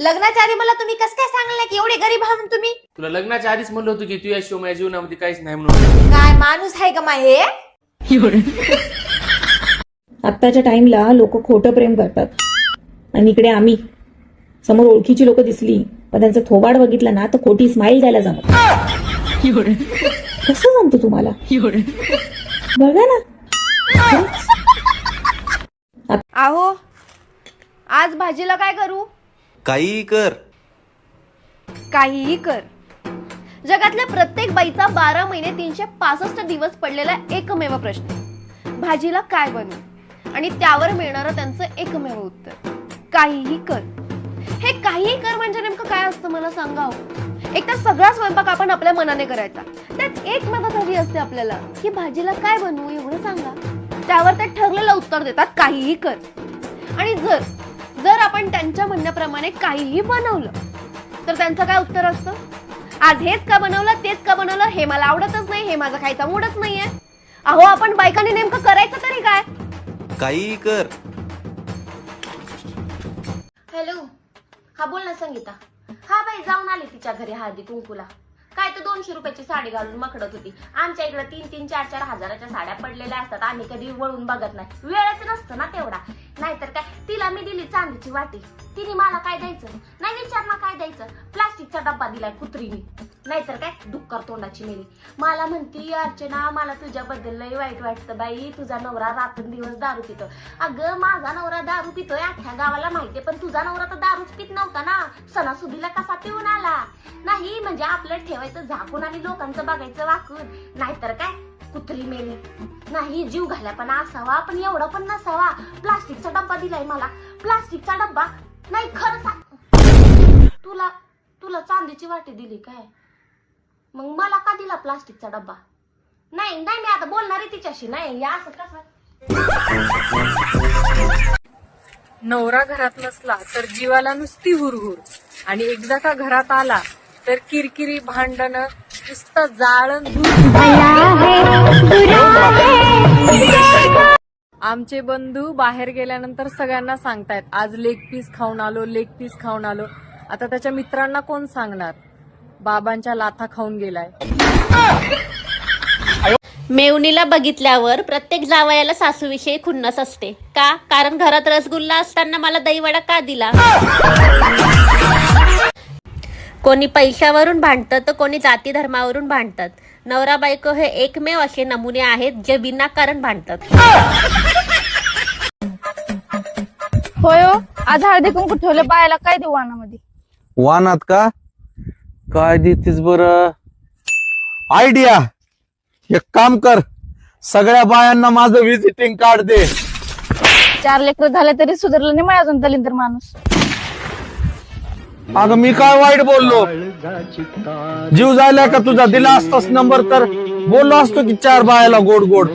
लग्नाच्या आधी मला तुम्ही कसं काय सांगलं की एवढे गरीब आहात तुम्ही? तुला लग्नाच्या आधीच म्हणलं होतं की तू याशिवाय माझ्या जीवनामध्ये काहीच नाही म्हणून. काय माणूस आहे का माय? हे आत्ताच्या टाइमला लोक खोटं प्रेम करतात. आणि इकडे आम्ही समोर ओळखीची लोक दिसली पण त्यांचं थोबाड बघितलं ना तर खोटी स्माईल द्यायला जमत कसं जमतं तुम्हाला? बघा ना. आहो आज भाजीला काय करू? काहीही कर. काहीही कर. जगातल्या प्रत्येक बाईचा बारा महिने तीनशे पासष्ट दिवस पडलेला एकमेव प्रश्न. भाजीला काय बनवू? आणि त्यावर मिळणारं त्यांचं एकमेव उत्तर. काहीही कर. हे काहीही कर म्हणजे नेमकं काय असतं मला सांगा हो. एक तर सगळा स्वयंपाक आपण आपल्या मनाने करायचा. त्यात एक मदत हवी असते आपल्याला की भाजीला काय बनवू एवढं सांगा. त्यावर ते ठरलेलं उत्तर देतात काहीही कर. आणि जर आपण त्यांच्या म्हणण्याप्रमाणे काहीही बनवलं. तर त्यांचं काय उत्तर असतं? आज हेच का बनवलं तेच का बनवलं हे मला आवडतच नाही हे माझा खायचा मूडच नाहीये. अहो आपण बायकांनी नेमकं करायचं तरी काय? काही कर. हॅलो. हा बोल ना संगीता. हा बाई जाऊन आली तिच्या घरी हळदी कुंकूला. तर दोनशे रुपयाची साडी घालून मकडत होती. आमच्या इकडे तीन तीन चार चार हजाराच्या साड्या पडलेल्या असतात. आम्ही कधी वळून बघत नाही. वेळच नसतं ना तेवढा. नाहीतर काय? तिला मी दिली चांदीची वाटी. तिने मला काय द्यायचं? नाही विचार ना काय द्यायचं? प्लास्टिकचा डब्बा दिलाय कुत्रीने. नाहीतर काय? डुक्कर तोंडाची मेली. मला म्हणती अर्चना मला तुझ्याबद्दल लय वाईट वाटतं बाई. तुझा नवरा रात्रंदिवस दारू पितो. अगं माझा नवरा दारू पितोय अख्ख्या गावाला माहितीये पण तुझा नवरा तर दारूच पित नव्हता ना. सणासुदीला कसा पिऊन आला? नाही म्हणजे आपलं ठेवायचं झाकून आणि लोकांचं बघायचं वाकून. नाहीतर काय? कुत्री मेली. नाही जीव घाल्या पण असावा पण एवढा पण नसावा. प्लास्टिकचा डब्बा दिलाय मला. प्लास्टिकचा डब्बा? नाही खरं तुला तुला चांदीची वाटी दिली काय? मग मला का दिला प्लास्टिकचा डब्बा? नाही नाही मी आता बोलणार आहे तिच्याशी. नाही या असं कसं? नवरा घरात नसला तर जीवाला नुसती हुरहुर. आणि एकदा का घरात आला तर किरकिरी भांडण नुसतं जाळण आमचे बंधू बाहेर गेल्यानंतर सगळ्यांना सांगतायत आज लेग पीस खाऊन आलो लेग पीस खाऊन आलो. आता त्याच्या मित्रांना कोण सांगणार? बाबांच्या लाथा खाऊन गेलाय. मेवणीला बघितल्यावर प्रत्येक जावयाला सासूविषयी खुन्नस असते. का? कारण घरात रसगुल्ला असताना मला दहीवडा का दिला? कोणी पैशावरून भांडतं तर कोणी जाती धर्मावरून भांडतात. नवरा बायको हे एकमेव असे नमुने आहेत जे विनाकारण भांडतात. होय हो आज हळदी कुंकू ठेवलं बायाला काय देऊ वानामध्ये? वानात का? काय देतेस बर? आयडिया एक काम कर सगळ्या बायांना माझं व्हिजिटिंग कार्ड दे. चार लेकर झाले तरी सुधारलं नाही माझ्या अजून दलिंदर माणूस. अगं मी काय वाईट बोललो? जीव जायला का तुझा? दिला असतास नंबर तर बोललो असतो की चार बायाला गोड गोड